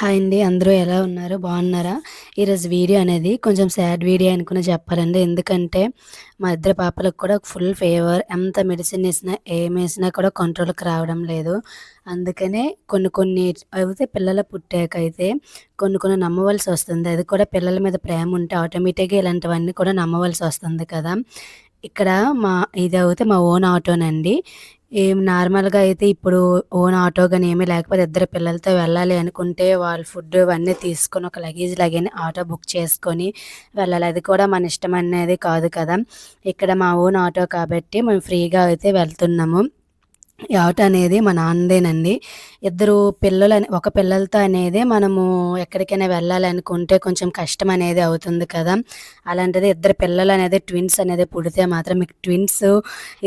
Hi అండి అందరూ ఎలా ఉన్నారు? బాగున్నారా? ఈరోజు వీడియో అనేది కొంచెం సాడ్ వీడియో అనుకుని చెప్పాలండి. ఎందుకంటే మా ఇద్దరు పాపలకు కూడా ఫుల్ ఫేవర్ ఎంత మెడిసిన్ వేసినా ఏం వేసినా కూడా కంట్రోల్కి రావడం లేదు. అందుకనే కొన్ని కొన్ని అయితే పిల్లలు పుట్టాక అయితే కొన్ని కొన్ని నమ్మవలసి వస్తుంది. అది కూడా పిల్లల మీద ప్రేమ ఉంటే ఆటోమేటిక్గా ఇలాంటివన్నీ కూడా నమ్మవలసి వస్తుంది కదా. ఇక్కడ మా ఇది అయితే మా ఓన్ ఆటోనండి. ఏం నార్మల్‌గా అయితే ఇప్పుడు ఓన్ ఆటో కానీ ఏమీ లేకపోతే ఇద్దరు పిల్లలతో వెళ్ళాలి అనుకుంటే వాళ్ళు ఫుడ్ ఇవన్నీ తీసుకొని ఒక లగేజ్ లాగానే ఆటో బుక్ చేసుకొని వెళ్ళాలి. అది కూడా మన ఇష్టం అనేది కాదు కదా! ఇక్కడ మా ఓన్ ఆటో కాబట్టి మేము ఫ్రీగా అయితే వెళ్తున్నాము. ఈ అనేది మా నాన్నదేనండి. ఇద్దరు పిల్లలు ఒక పిల్లలతో అనేది మనము ఎక్కడికైనా వెళ్ళాలనుకుంటే కొంచెం కష్టం అనేది అవుతుంది కదా! అలాంటిది ఇద్దరు పిల్లలు అనేది ట్విన్స్ అనేది పుడితే మాత్రం మీకు ట్విన్స్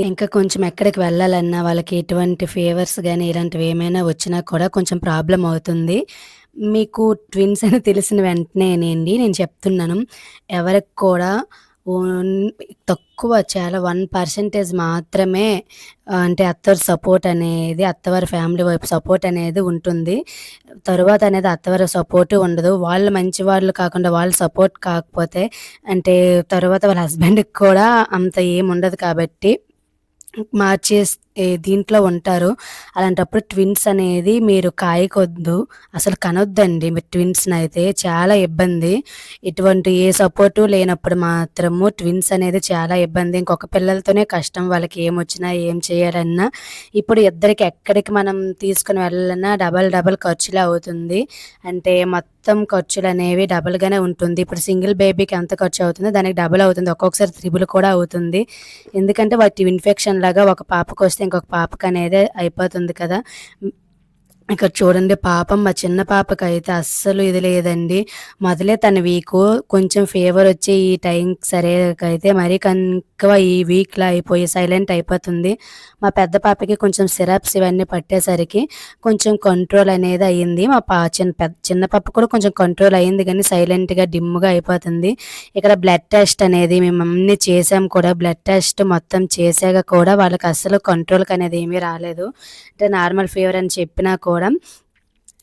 ఇంకా కొంచెం ఎక్కడికి వెళ్ళాలన్నా వాళ్ళకి ఎటువంటి ఫీవర్స్ కానీ ఇలాంటివి ఏమైనా వచ్చినా కూడా కొంచెం ప్రాబ్లమ్ అవుతుంది. మీకు ట్విన్స్ అని తెలిసిన వెంటనే అండి నేను చెప్తున్నాను. ఎవరికి కూడా తక్కువ చాలా వన్ పర్సెంటేజ్ మాత్రమే అంటే అత్తవారి సపోర్ట్ అనేది అత్తవారి ఫ్యామిలీ వైపు సపోర్ట్ అనేది ఉంటుంది. తరువాత అనేది అత్తవారి సపోర్ట్ ఉండదు. వాళ్ళు మంచి వాళ్ళు కాకుండా వాళ్ళు సపోర్ట్ కాకపోతే అంటే తర్వాత వాళ్ళ హస్బెండ్కి కూడా అంత ఏమి ఉండదు కాబట్టి మార్చేసి దీంట్లో ఉంటారు. అలాంటప్పుడు ట్విన్స్ అనేది మీరు కాయకొద్దు. అసలు కనొద్దండి. మీరు ట్విన్స్ని అయితే చాలా ఇబ్బంది. ఇటువంటి ఏ సపోర్టు లేనప్పుడు మాత్రము ట్విన్స్ అనేది చాలా ఇబ్బంది. ఇంకొక పిల్లలతోనే కష్టం. వాళ్ళకి ఏమొచ్చినా ఏం చేయాలన్నా ఇప్పుడు ఇద్దరికి ఎక్కడికి మనం తీసుకుని వెళ్ళాలన్నా డబల్ డబల్ ఖర్చులు అవుతుంది. అంటే మొత్తం ఖర్చులు అనేవి డబల్గానే ఉంటుంది. ఇప్పుడు సింగిల్ బేబీకి ఎంత ఖర్చు అవుతుందో దానికి డబుల్ అవుతుంది. ఒక్కొక్కసారి త్రిబుల్ కూడా అవుతుంది. ఎందుకంటే వాటి ఇన్ఫెక్షన్ లాగా ఒక పాపకు వస్తే ఇంకొక పాపకు అనేది అయిపోతుంది కదా. ఇక్కడ చూడండి పాపం మా చిన్న పాపకైతే అస్సలు ఇది లేదండి. మొదలే తన వీకు కొంచెం ఫీవర్ వచ్చి ఈ టైం సరేకైతే మరీ కనుక ఈ వీక్లో అయిపోయి సైలెంట్ అయిపోతుంది. మా పెద్ద పాపకి కొంచెం సిరప్స్ ఇవన్నీ పట్టేసరికి కొంచెం కంట్రోల్ అనేది అయ్యింది. మా పా చిన్న పెద్ద చిన్న పాప కూడా కొంచెం కంట్రోల్ అయ్యింది కానీ సైలెంట్గా డిమ్గా అయిపోతుంది. ఇక్కడ బ్లడ్ టెస్ట్ అనేది మేము అన్ని చేసాం కూడా బ్లడ్ టెస్ట్ మొత్తం చేసాక కూడా వాళ్ళకి అస్సలు కంట్రోల్కి అనేది ఏమీ రాలేదు. అంటే నార్మల్ ఫీవర్ అని చెప్పినా కూడా కూడా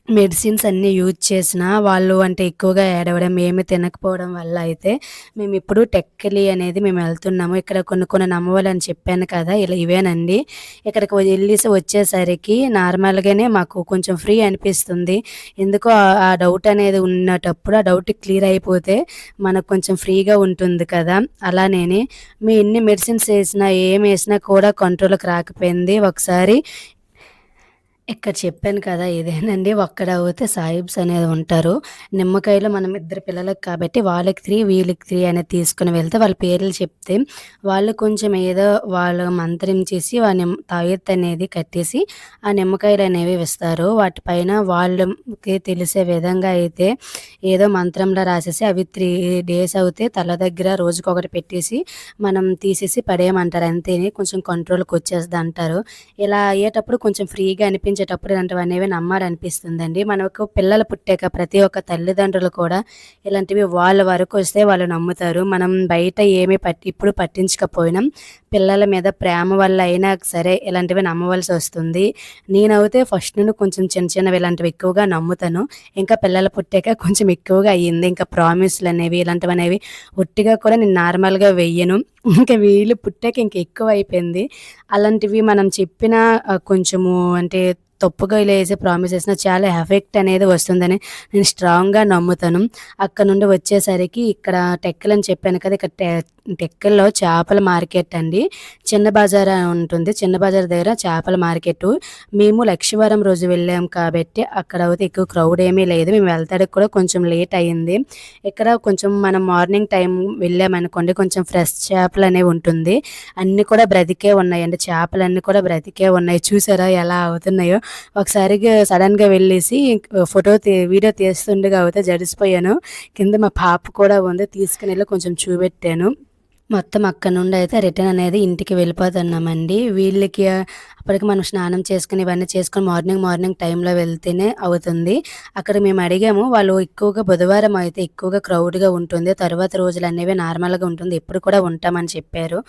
మెడిసిన్స్ అన్నీ యూజ్ చేసిన వాళ్ళు అంటే ఎక్కువగా ఏడవడం ఏమి తినకపోవడం వల్ల అయితే మేము ఇప్పుడు టెక్కలి అనేది మేము వెళ్తున్నాము. ఇక్కడ కొన్ని కొన్ని నమ్మవాలని చెప్పాను కదా ఇలా ఇవేనండి. ఇక్కడికి వెళ్ళేసి వచ్చేసరికి నార్మల్గానే మాకు కొంచెం ఫ్రీ అనిపిస్తుంది. ఎందుకో ఆ డౌట్ అనేది ఉన్నటప్పుడు ఆ డౌట్ క్లియర్ అయిపోతే మనకు కొంచెం ఫ్రీగా ఉంటుంది కదా. అలానే మీ ఎన్ని మెడిసిన్స్ వేసినా ఏం వేసినా కూడా కంట్రోల్కి రాకపోయింది. ఒకసారి ఇక్కడ చెప్పాను కదా ఇదేనండి ఒక్కడ అవుతే సాహిబ్స్ అనేది ఉంటారు. నిమ్మకాయలు మనం ఇద్దరు పిల్లలకు కాబట్టి వాళ్ళకి త్రీ వీళ్ళకి త్రీ అనేది తీసుకుని వెళ్తే వాళ్ళ పేర్లు చెప్తే వాళ్ళు కొంచెం ఏదో వాళ్ళు మంత్రించేసి ఆ నిమ్ తాయెత్ అనేది కట్టేసి ఆ నిమ్మకాయలు అనేవి ఇస్తారు వాటిపైన వాళ్ళకి తెలిసే విధంగా అయితే ఏదో మంత్రంలో రాసేసి అవి త్రీ డేస్ అవుతే తల దగ్గర రోజుకొకటి పెట్టేసి మనం తీసేసి పడేయమంటారు. అంతేనే కొంచెం కంట్రోల్కి వచ్చేస్తుంది అంటారు ఇలా అయ్యేటప్పుడు కొంచెం ఫ్రీగా అనిపించి ఇలాంటివి ఇలాంటివనేవి నమ్మాలనిపిస్తుందండి మనకు పిల్లలు పుట్టాక ప్రతి ఒక్క తల్లిదండ్రులు కూడా ఇలాంటివి వాళ్ళ వరకు వస్తే వాళ్ళు నమ్ముతారు. మనం బయట ఏమి పట్టి ఇప్పుడు పట్టించకపోయినా పిల్లల మీద ప్రేమ వల్ల అయినా సరే ఇలాంటివి నమ్మవలసి వస్తుంది. నేనైతే ఫస్ట్ నుండి కొంచెం చిన్న చిన్నవి ఇలాంటివి ఎక్కువగా నమ్ముతాను. ఇంకా పిల్లలు పుట్టాక కొంచెం ఎక్కువగా అయ్యింది. ఇంకా ప్రామిస్లు అనేవి ఇలాంటివి అనేవి ఒట్టిగా కూడా నేను నార్మల్గా వెయ్యను. ఇంకా వీళ్ళు పుట్టాక ఇంక ఎక్కువ అయిపోయింది. అలాంటివి మనం చెప్పిన కొంచెము అంటే తప్పుగా ఇలా వేసే ప్రామిస్ చేసిన చాలా ఎఫెక్ట్ అనేది వస్తుందని నేను స్ట్రాంగ్గా నమ్ముతాను. అక్కడ నుండి వచ్చేసరికి ఇక్కడ టెక్కలు అని చెప్పాను కదా ఇక్కడ టెక్కల్లో చేపల మార్కెట్ అండి. చిన్న బజార్ ఉంటుంది. చిన్న బజార్ దగ్గర చేపల మార్కెట్. మేము లక్ష్మీవారం రోజు వెళ్ళాం కాబట్టి అక్కడ అయితే ఎక్కువ క్రౌడ్ ఏమీ లేదు. మేము వెళ్తాడికి కూడా కొంచెం లేట్ అయ్యింది ఇక్కడ కొంచెం మనం మార్నింగ్ టైం వెళ్ళామనుకోండి కొంచెం ఫ్రెష్ చేపలు అనేవి ఉంటుంది. అన్నీ కూడా బ్రతికే ఉన్నాయండి చేపలు అన్నీ కూడా బ్రతికే ఉన్నాయి. చూసారా ఎలా అవుతున్నాయో? ఒకసారి సడన్గా వెళ్ళేసి ఫోటో వీడియో తీస్తుండగా అయితే జడిసిపోయాను. కింద మా పాప కూడా ఉంది తీసుకుని వెళ్ళి కొంచెం చూపెట్టాను. మొత్తం అక్కడ నుండి అయితే రిటర్న్ అనేది ఇంటికి వెళ్ళిపోతున్నామండి. వీళ్ళకి అప్పటికి మనం స్నానం చేసుకుని ఇవన్నీ చేసుకుని మార్నింగ్ మార్నింగ్ టైంలో వెళ్తేనే అవుతుంది. అక్కడ మేము అడిగాము వాళ్ళు ఎక్కువగా బుధవారం అయితే ఎక్కువగా క్రౌడ్గా ఉంటుంది తర్వాత రోజులు అనేవి నార్మల్గా ఉంటుంది ఎప్పుడు కూడా ఉంటామని చెప్పారు.